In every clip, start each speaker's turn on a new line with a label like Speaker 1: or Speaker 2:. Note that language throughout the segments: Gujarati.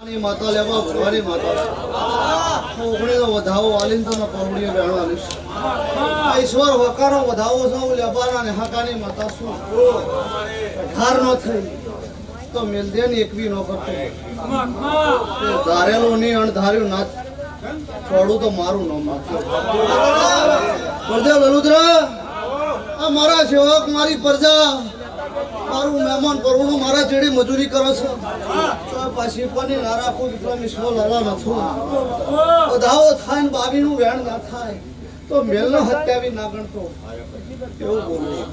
Speaker 1: માતા માતા ઓગણી નો વધાવો ઈશ્વર વકારો વધાવો હું લેબાના ને માતા શું ધાર નો તો મેલદે ને એકવી નો કરતો. ધારેલું નહીં, અણધાર્યું ના. છોડું તો મારું નામ પ્રજા લલુદ્રા આ મારા સેવક, મારી પ્રજા. મારું મહેમાન પરવણું મારા ચેડી મજૂરી કરે છે. પાછી પણ ના રાખું વધાવો વેણ ના થાય તો મેલનો ના ગણતો એવું બોલું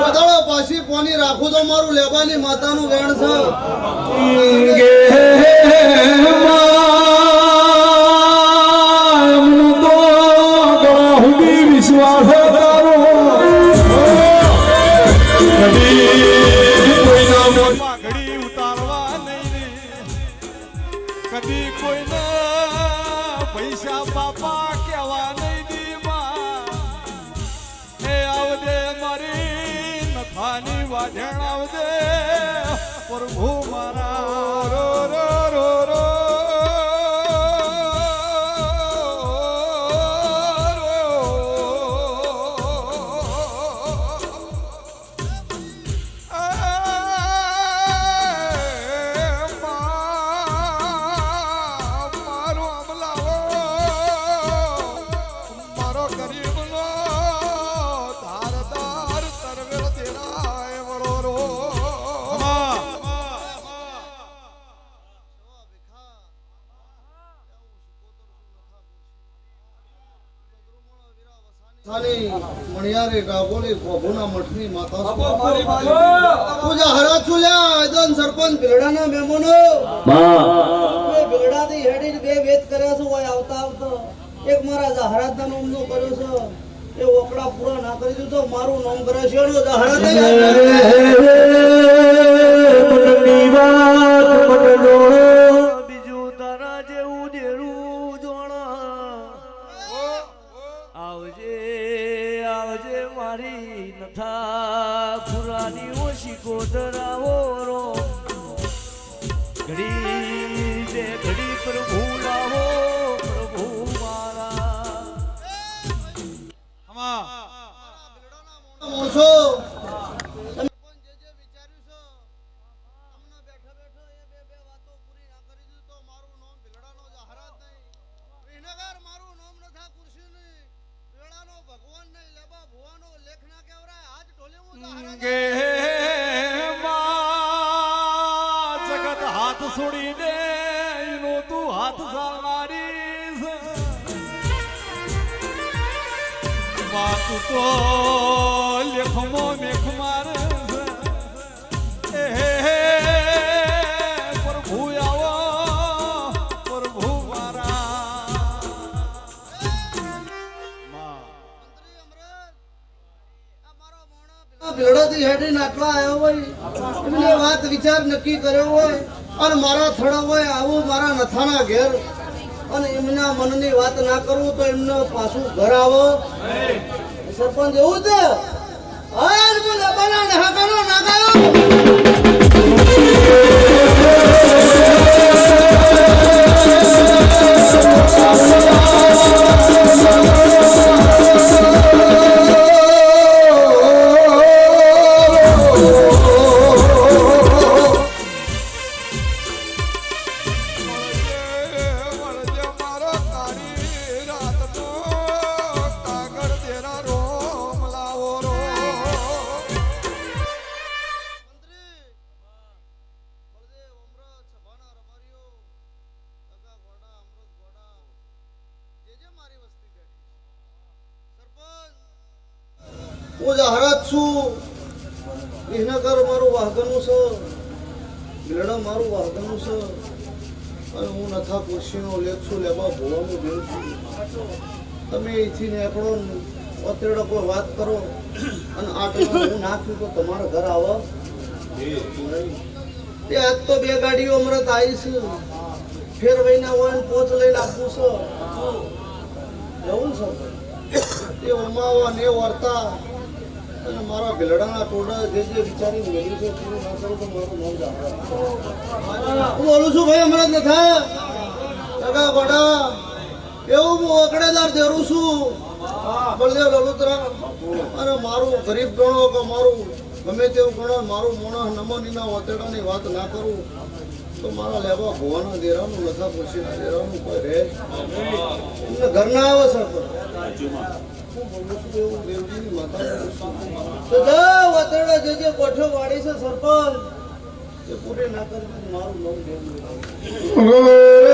Speaker 1: બધાડો પાછી રાખું તો મારું લેવાની માતાનું વેણ છે
Speaker 2: પૈસા બાપા કેવા નહીં દીમાં એ આવદે મારી નથાની વાઢણ આવદે પ્રભુ મારા
Speaker 1: મણિયારે ગાગોલી ગોભુના મઠની માતા પૂજા હરા ચુલ્યા આયદન સરપંચ ભેડાના મહેમાનો બે ભેડાથી હેડીને બે વેત કર્યા છે ઓય આવતા આવતા એક મારા જહરાતના નામનો કર્યો છે એ ઓકડા પૂરા ના કરી દીધો મારું નામ કરે છે એનો જહરાત
Speaker 3: મારી નથા પુરાની ઓછી કોતરાવો રો ઘડી દે ઘડી પ્રભુ લાવો પ્રભુ મારા
Speaker 1: મોસો
Speaker 2: જગત હાથ છોડી દે એનો તું હાથ. માં તું તો લેખમો મેખ મારે.
Speaker 1: ભીલડાથી હેડીને આવ્યો હોય, એમને વાત વિચાર નક્કી કર્યો હોય, અને મારા થડા આવું મારા નથાના ઘેર. અને એમના મનની વાત ના કરવું તો એમને પાછું ઘર આવો. સરપંચ, એવું છે? હું જહરાત છું. વિસનગર મારું વાહગનું છે. ગીલડા મારું વાહગનું છે. અને હું નથા ખુરશીનો લેખ છું, લેવા ભોવાનું દેવ છું. તમે અહીંથી નેકડો અત્રેડો કોઈ વાત કરો. અને આટલું હું નાખ્યું તો તમારા ઘર આવો. તે આજ તો બે ગાડીઓ અમરત આવી છે. ફેરવાઈના હોય પોચ લઈને આપવું છે. જવું છે. તે ઉમાવા ને વર્તા. અને મારા ભીલડાના ટોડા જે જે વિચારી મેળવ્યું છે પૂરું ના કરું તો મારું નામ જાણવા હું. બોલું છું ભાઈ હમણાં જ ગોડા એવું હું અકડેદાર દેરું છું. બળદેવ લલુતરા અને મારું ગરીબ ગણો કે મારું ગમે તેવું ગણો મારું મોણા નમનીના વતેડાની વાત ના કરું તો મારા લેવા ભોવાના દેરાનું લખા પૂછીના દેરાનું કોઈ રહે એમને ઘર આવે સર તો જા જે કોઠો વાળી છે સરપંચ એ પૂરી ના કરી મારું નામ દેવું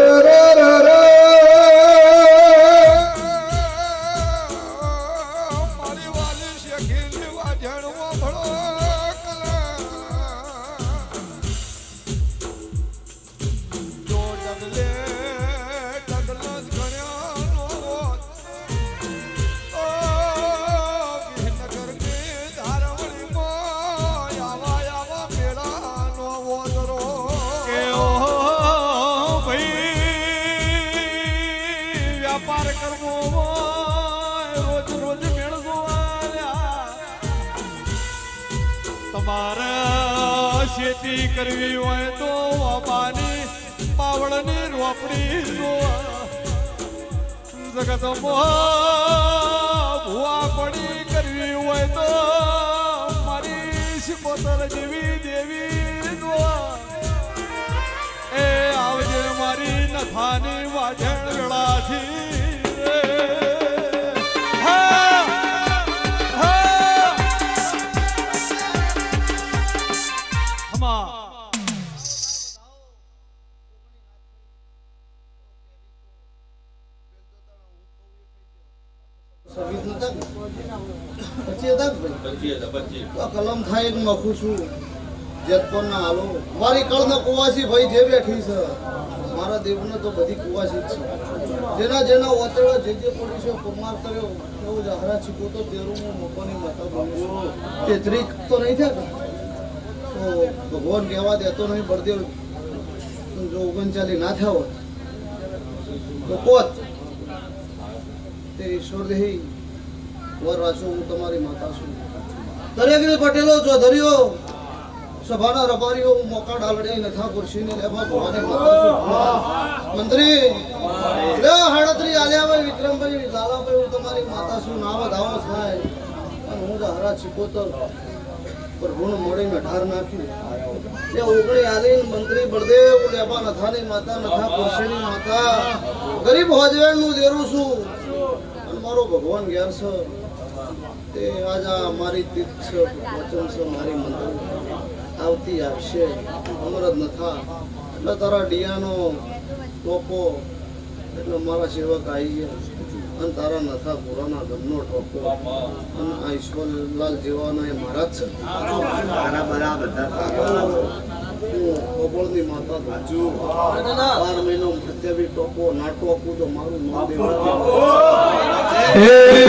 Speaker 2: હોય ખેતી કરવી હોય તો અમારી પાવળની રોપડી જગત જગતમાં પડી કરવી હોય તો મારી શિકોતર જેવી દેવી જોવા. એ આવજે મારી નથાની વાજણ વેળાથી.
Speaker 1: કલમ થાય મખું છું જેતપુર ના હાલો મારી કળ કુવાસી ભાઈ જે બેઠી છે મારા દેવને તો બધી કુવાસી જ છે જેના જેના ઓતેડા જે જે છે કુમાર કર્યો એવું જ હરા છીકો તો તેરું હું મકોની માતા બોલું છું તે ત્રીક તો નહીં થયા તો ભગવાન કહેવા દેતો નહીં બળદેવ જો ઓગણચાલી ના થયા હોત તો કોત તે ઈશ્વરદેહી વર વાંચો, હું તમારી માતા છું. દરેકને પટેલો દરિયો સભાના રબારીઓ, હું મોકા ડાલડી નથા ખુરશીને લેવા ભવાની માતા છું. હાડત્રી, આલ્યાભાઈ, વિક્રમભાઈ, લાલાભાઈ, હું તમારી માતા છું. નામ ધાવો થાય. અને હું જ હરા છીકોતર. પર ઋણ મળીને ઢાર નાખ્યું. એ ઓગણી આલીન મંત્રી બળદેવ લેવા નથાની માતા, નથા ખુરશીની માતા. ગરીબ હોજવેણનું દેરું છું. ભગવાન ઘેર છે? તે આજ મારી તીર્થ છે વચન છે, મારી મંદિર. આવતી આવશે. અમરત નથા એટલે તારા ડિયાનો ટોપો, એટલે મારા સેવક આવી ગયા. અને તારા નથા પુરાના ગમનો ટોપો. અને આ ઈશ્વરલાલ જેવાના એ મહારાજ છે. હું ગોપાળની માતા છું બાર મહિનો પ્રત્યેવી ટોપો ના ટોપું તો મારું નામ દેવડાવી